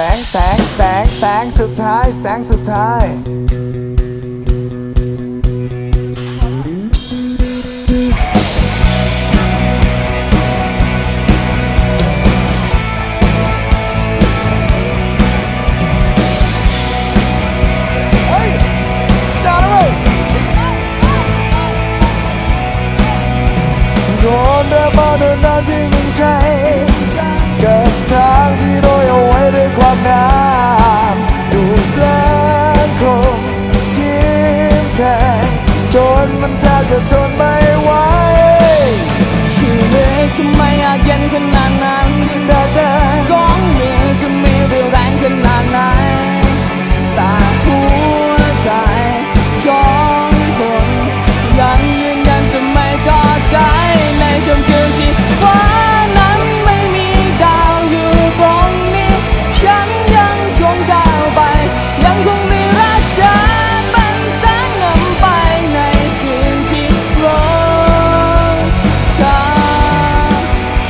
แสงแสงแสงแสงสุดท้าย แสงสุดท้าย จนมันแทบจะทนไม่ไหวอยู่เลยทำไมอยาจเย็นขนาดนั้นยิ่งไดแต่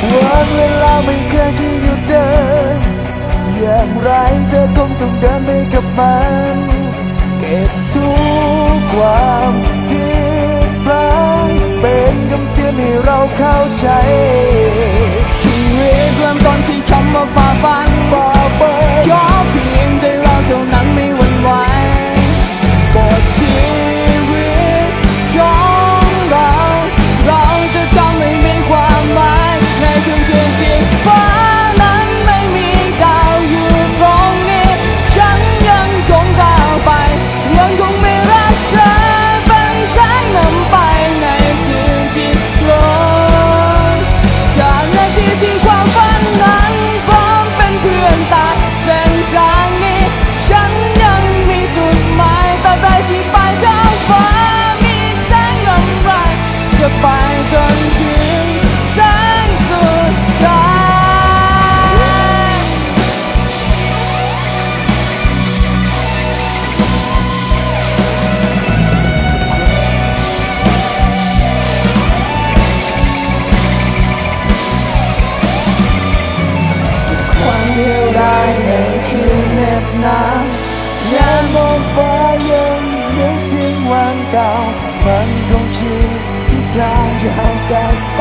วันเวลาไม่เคยที่หยุดเดิน อย่างไรเธอคงต้องเดินไปกับมัน เก็บทุกความผิดพลาดเป็นคำเตือนให้เราเข้าใจชีวิตเริ่มต้นที่ฉันมาฝ่าฟัน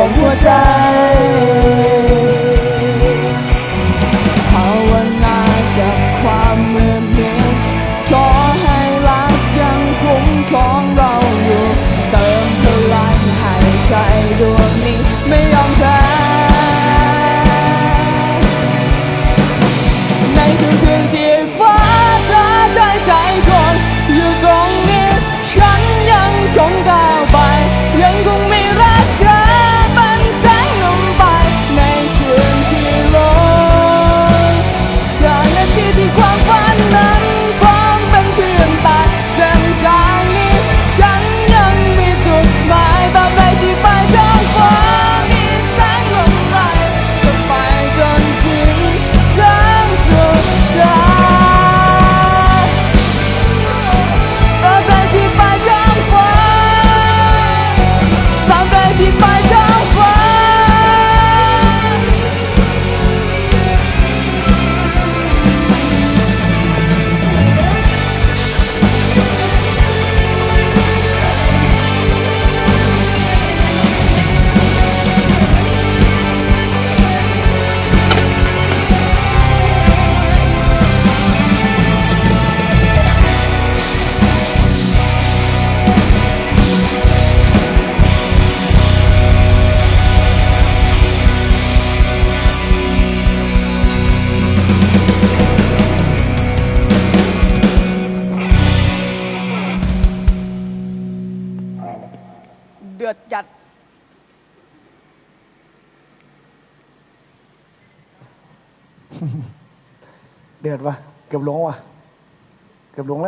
我在 อดจัด เดือดวะเกือบหลงวะเกือบหลงแล้ว